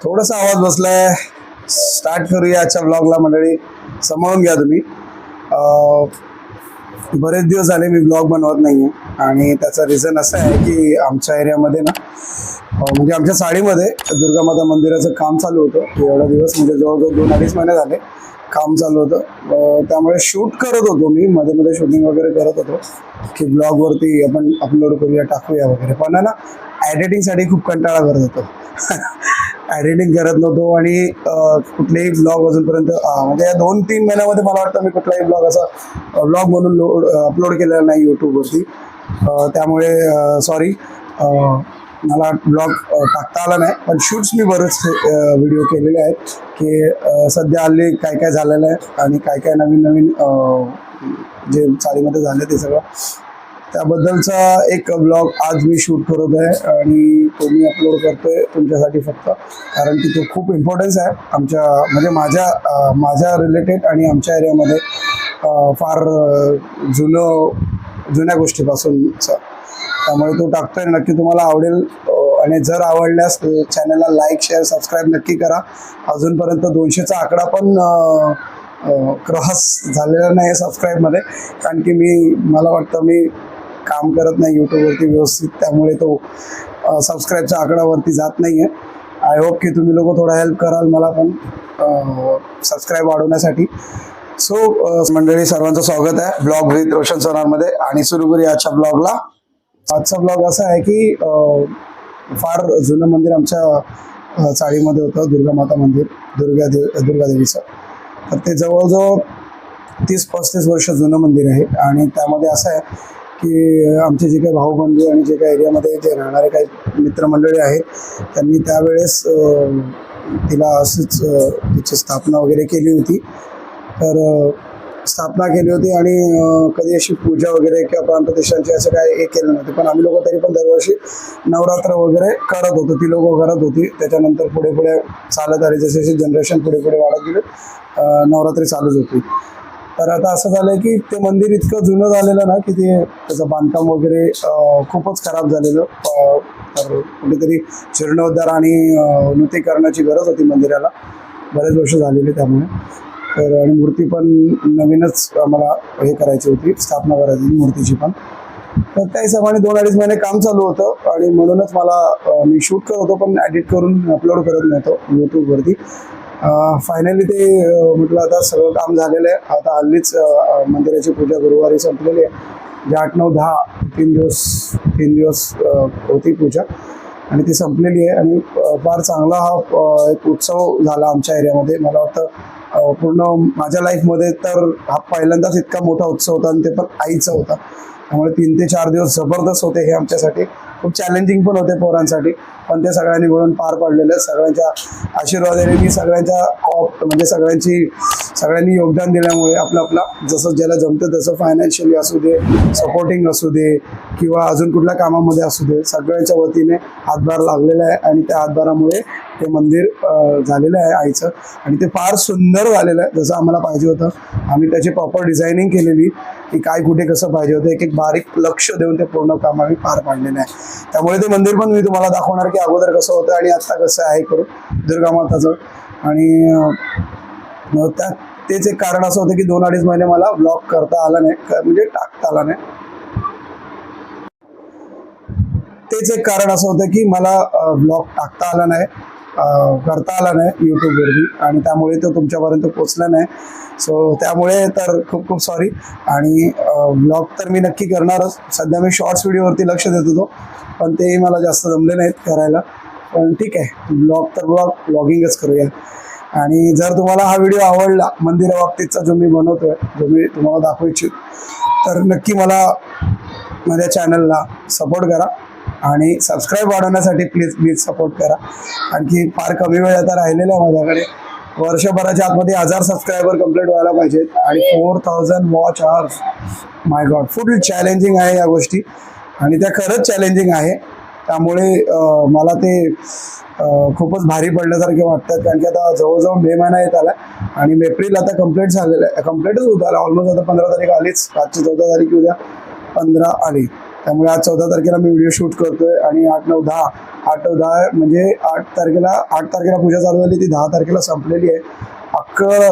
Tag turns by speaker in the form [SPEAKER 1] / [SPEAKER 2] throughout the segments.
[SPEAKER 1] थोडासा आवाज बसलाय. स्टार्ट करूया आजच्या ब्लॉगला मंडळी. समावून घ्या तुम्ही. बरेच दिवस झाले मी ब्लॉग बनवत नाही आणि त्याचं रिझन असं आहे की आमच्या एरियामध्ये ना म्हणजे आमच्या साडीमध्ये दुर्गामाता मंदिराचं काम चालू होतं. एवढा दिवस म्हणजे जवळजवळ दोन अडीच महिने झाले काम चालू होतं. त्यामुळे शूट करत होतो मी. मध्ये मध्ये शूटिंग वगैरे करत होतो की ब्लॉगवरती आपण अपलोड करूया टाकूया वगैरे. पण आहे ना एडिटिंगसाठी खूप कंटाळा करत होतो. एडिटिंग करत नव्हतो आणि कुठलेही ब्लॉग अजूनपर्यंत म्हणजे या दोन तीन महिन्यामध्ये मला वाटतं मी कुठलाही ब्लॉग असा ब्लॉग म्हणून लोड अपलोड केलेला नाही यूट्यूबवरती त्यामुळे सॉरी मला ब्लॉग टाकता आला नाही. पण शूट्स मी बरेच व्हिडिओ केलेले आहेत की सध्या हल्ली काय काय झालेलं आहे आणि काय काय नवीन नवीन जे चाळीमध्ये झालं ते सगळं. त्याबद्दलचा एक ब्लॉग आज मी शूट करत आहे आणि तो मी अपलोड करतोय तुमच्यासाठी फक्त. कारण की तो खूप इम्पॉर्टन्स आहे. आमच्या म्हणजे माझ्या माझ्या रिलेटेड आणि आमच्या एरियामध्ये फार जुनं जुन्या गोष्टीपासूनचा. त्यामुळे तो टाकतोय. नक्की तुम्हाला आवडेल. आणि जर आवडल्यास चॅनलला लाईक शेअर सबस्क्राईब नक्की करा. अजूनपर्यंत दोनशेचा आकडा पण क्रॉस झालेला नाही आहे सबस्क्राईबमध्ये कारण की मी मला वाटतं मी काम करत नाही यूट्यूबवरती व्यवस्थित त्यामुळे तो सबस्क्राईबच्या आकडावरती जात नाही आहे आय होप की तुम्ही लोक थोडा हेल्प कराल मला पण सबस्क्राईब वाढवण्यासाठी. सो मंडळी सर्वांचं स्वागत आहे ब्लॉग विथ रोशन सोनारमध्ये आणि सुरू करूया आजच्या ब्लॉगला. आजचा ब्लॉग असा आहे की फार जुनं मंदिर आमच्या चाळीमध्ये होतं दुर्गा माता मंदिर दुर्गा देव दुर्गादेवीचं तर ते जवळजवळ तीस पस्तीस वर्ष जुनं मंदिर आहे आणि त्यामध्ये असं आहे की आमचे जे काही भाऊबंधू आणि जे काही एरियामध्ये जे राहणारे काही मित्रमंडळी आहेत त्यांनी त्यावेळेस तिला असंच तिची स्थापना वगैरे केली होती. तर स्थापना केली होती आणि कधी अशी पूजा वगैरे किंवा प्राणप्रतिष्ठांची असं काय हे केलं नव्हतं. पण आम्ही लोक तरी पण दरवर्षी नवरात्र वगैरे करत होतो. ती लोक करत होती. त्याच्यानंतर पुढे पुढे चालत आली. जसे जनरेशन पुढे पुढे वाढत गेले नवरात्री चालूच होती. तर आता असं झालंय की ते मंदिर इतकं जुनं झालेलं ना की ते त्याचं बांधकाम वगैरे खूपच खराब झालेलं. तर कुठेतरी जीर्णोद्धार आणि अं, नूतनीकरणाची गरज होती मंदिराला. बरेच वर्ष झालेली त्यामुळे. तर आणि मूर्ती पण नवीनच आम्हाला हे करायची होती स्थापना करायची मूर्तीची पण. तर त्या हिशोबाने दोन अडीच महिने काम चालू होतं आणि म्हणूनच मला मी शूट करत होतो पण एडिट करून अपलोड करत नव्हतो यूट्यूबवरती फायनली ते म्हटलं आता सगळं काम झालेलं आहे. आता हल्लीच मंदिराची पूजा गुरुवारी संपलेली आहे. जे आठ नऊ दहा तीन दिवस तीन दिवस होती पूजा. आणि ती संपलेली आहे. आणि फार चांगला हा एक उत्सव झाला आमच्या एरियामध्ये. मला वाटतं पूर्ण माझ्या लाईफमध्ये तर हा पहिल्यांदाच इतका मोठा उत्सव होता आणि ते पण आईचा होता. त्यामुळे तीन ते चार दिवस जबरदस्त होते हे आमच्यासाठी. खूप चॅलेंजिंग पण होते पोरांसाठी. पण ते सगळ्यांनी मिळून पार पाडलेले. सगळ्यांच्या आशीर्वादाने मी सगळ्यांच्या म्हणजे सगळ्यांची सगळ्यांनी योगदान दिल्यामुळे आपलं आपला जसं ज्याला जमतं तसं फायनान्शियली असू दे सपोर्टिंग असू दे किंवा अजून कुठल्या कामामध्ये असू दे सगळ्यांच्या वतीने हातभार लागलेला आहे आणि त्या हातभारामुळे ते मंदिर झालेलं आहे आईचं. आणि ते फार सुंदर झालेलं आहे जसं आम्हाला पाहिजे होतं. आम्ही त्याची प्रॉपर डिझायनिंग केलेली की काय कुठे कसं पाहिजे होतं एक एक बारीक लक्ष देऊन ते पूर्ण काम आम्ही पार पाडलेलं आहे. त्यामुळे ते मंदिर पण मी तुम्हाला दाखवणार की अगोदर कसं होतं आणि आत्ता कसं आहे करू दुर्गा माताचं. आणि त्या तेच एक कारण असं होतं की दोन अडीच महिने मला ब्लॉग करता आला नाही. म्हणजे टाकता आला नाही. तेच एक कारण असं होतं की मला ब्लॉग टाकता आला नाही करता आला नाही यूट्यूबवरती आणि त्यामुळे तो तुमच्यापर्यंत पोचला नाही. सो त्यामुळे तर खूप खूप सॉरी आणि ब्लॉग तर मी नक्की करणारच. सध्या मी शॉर्ट्स व्हिडिओवरती लक्ष देत होतो. पण तेही मला जास्त जमले नाहीत करायला. पण ठीक आहे. ब्लॉग तर ब्लॉग ब्लॉगिंगच करूया. आणि जर तुम्हाला हा व्हिडिओ आवडला मंदिराबाबतीतचा जो मी बनवतोय जो मी तुम्हाला दाखवू इच्छित तर नक्की मला माझ्या चॅनलला सपोर्ट करा आणि सबस्क्राईब वाढवण्यासाठी प्लीज प्लीज सपोर्ट करा. आणखी फार कमी वेळ आता राहिलेला आहे माझ्याकडे. वर्षभराच्या आतमध्ये हजार सबस्क्रायबर कंप्लीट व्हायला पाहिजेत आणि four thousand watch hours my god full challenging आहे या गोष्टी. आणि त्या खरंच चॅलेंजिंग आहे. त्यामुळे मला ते खूपच भारी पडल्यासारखे वाटतात कारण की आता जवळजवळ मे महिना येत आला आणि एप्रिल आता कंप्लीट झालेलं आहे. कम्प्लीटच होत आला ऑलमोस्ट आता पंधरा तारीख आलीच. आजची चौदा तारीख उद्या पंधरा आली. त्यामुळे आज चौदा तारखेला मी व्हिडिओ शूट करतोय आणि आठ नऊ दहा आठ दहा म्हणजे आठ तारखेला आठ तारखेला पूजा चालू झाली. ती दहा तारखेला संपलेली आहे. अकरा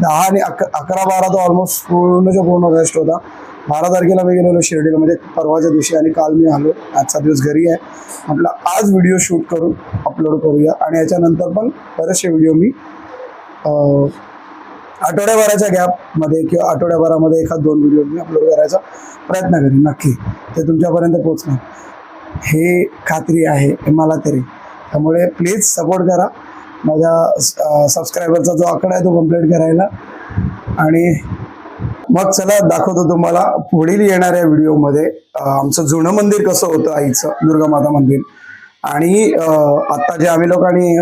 [SPEAKER 1] दहा आणि अक अकरा बारा तर ऑलमोस्ट पूर्णच्या पूर्ण रेस्ट होता. बारा तारखेला मी गेलेलो शिर्डीला. म्हणजे परवाच्या दिवशी आणि काल मी आलो. आजचा दिवस घरी आहे. म्हटलं आज व्हिडिओ शूट करून अपलोड करूया. आणि याच्यानंतर पण बरेचसे व्हिडिओ मी आठवड्याभराच्या गॅपमध्ये किंवा आठवड्याभरामध्ये एखाद दोन व्हिडिओ मी अपलोड करायचा प्रयत्न करेन. नक्की. ते तुमच्यापर्यंत पोचणार हे खात्री आहे हे मला तरी. त्यामुळे प्लीज सपोर्ट करा. माझ्या सबस्क्रायबरचा जो आकडा आहे तो कंप्लीट करायला. आणि मग चला दाखवतो तुम्हाला. पुढील येणाऱ्या व्हिडिओमध्ये आमचं जुनं मंदिर कसं होतं आईचं दुर्गामाता मंदिर. आणि आता जे आम्ही लोकांनी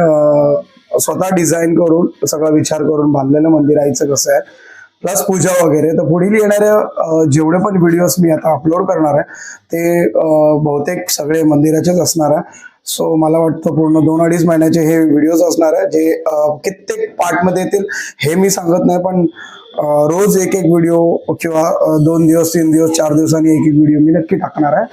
[SPEAKER 1] स्वतः डिझाईन करून सगळा विचार करून बांधलेलं मंदिर आईचं कसं आहे प्लस पूजा वगैरे. तर पुढील येणाऱ्या जेवढे पण व्हिडिओज मी आता अपलोड करणार आहे ते बहुतेक सगळे मंदिराचेच असणार आहे. सो मला वाटतं पूर्ण दोन अडीच महिन्याचे हे व्हिडिओज असणार आहे जे कित्येक पार्टमध्ये येतील हे मी सांगत नाही पण रोज एक एक व्हिडिओ किंवा दोन दिवस तीन दिवस चार दिवसांनी एक एक व्हिडिओ मी नक्की टाकणार आहे.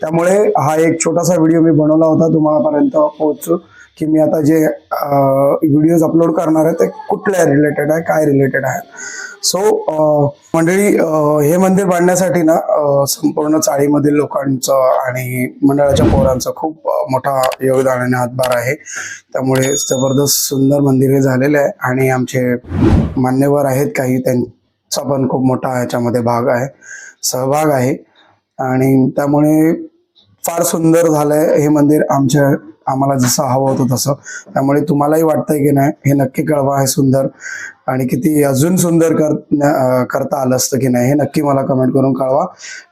[SPEAKER 1] त्यामुळे हा एक छोटासा व्हिडिओ मी बनवला होता तुम्हापर्यंत पोहोचू की मी आता जे व्हिडिओज अपलोड करणार आहे ते कुठल्या रिलेटेड आहे काय रिलेटेड आहे. सो मंडळी हे मंदिर बांधण्यासाठी ना संपूर्ण चाळीमधील लोकांचं आणि मंडळाच्या पोरांचं खूप मोठा योगदान आणि हातभार आहे. त्यामुळे जबरदस्त सुंदर मंदिर हे झालेलं आहे आणि आमचे मान्यवर आहेत काही त्यांचा पण खूप मोठा याच्यामध्ये भाग आहे सहभाग आहे. आणि त्यामुळे फार सुंदर झालंय हे मंदिर आमच्या आम्हाला जसं हवं होतं तसं. त्यामुळे तुम्हालाही वाटतंय की नाही हे नक्की कळवा हे सुंदर. आणि किती अजून सुंदर कर करता आलं असतं की नाही हे नक्की मला कमेंट करून कळवा.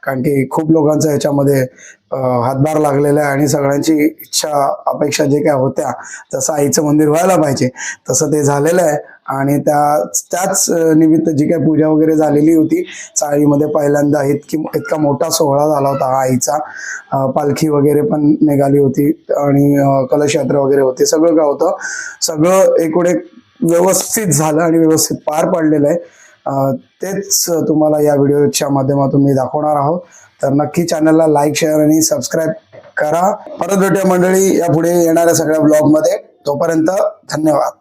[SPEAKER 1] कारण की खूप लोकांचा ह्याच्यामध्ये हातभार लागलेला आहे आणि सगळ्यांची इच्छा अपेक्षा जे काय होत्या जसं आईचं मंदिर व्हायला पाहिजे. तसं ते झालेलं आहे. आणि त्या त्याच निमित्त जी काय पूजा वगैरे झालेली होती चाळीमध्ये पहिल्यांदा इतकी इतका मोठा सोहळा झाला होता हा आईचा. पालखी वगैरे पण निघाली होती आणि कलशयात्रा वगैरे होती. सगळं काय होतं? सगळं एकूण एक व्यवस्थित झालं आणि व्यवस्थित पार पडलेलं आहे. तेच तुम्हाला या व्हिडिओच्या माध्यमातून मी दाखवणार आहोत. तर नक्की चॅनलला लाईक शेअर आणि सबस्क्राईब करा. परत भेटूया मंडळी या पुढे येणाऱ्या सगळ्या ब्लॉगमध्ये. तोपर्यंत धन्यवाद.